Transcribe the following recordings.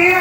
เนี้ย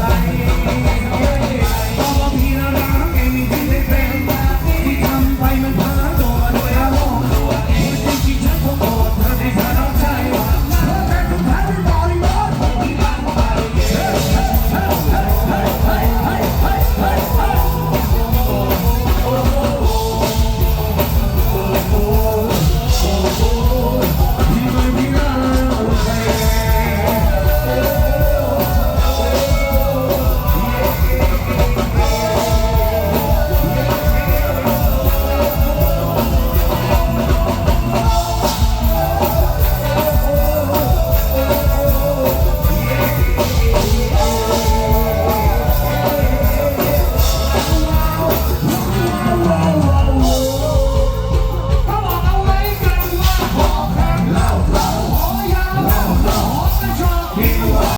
มัน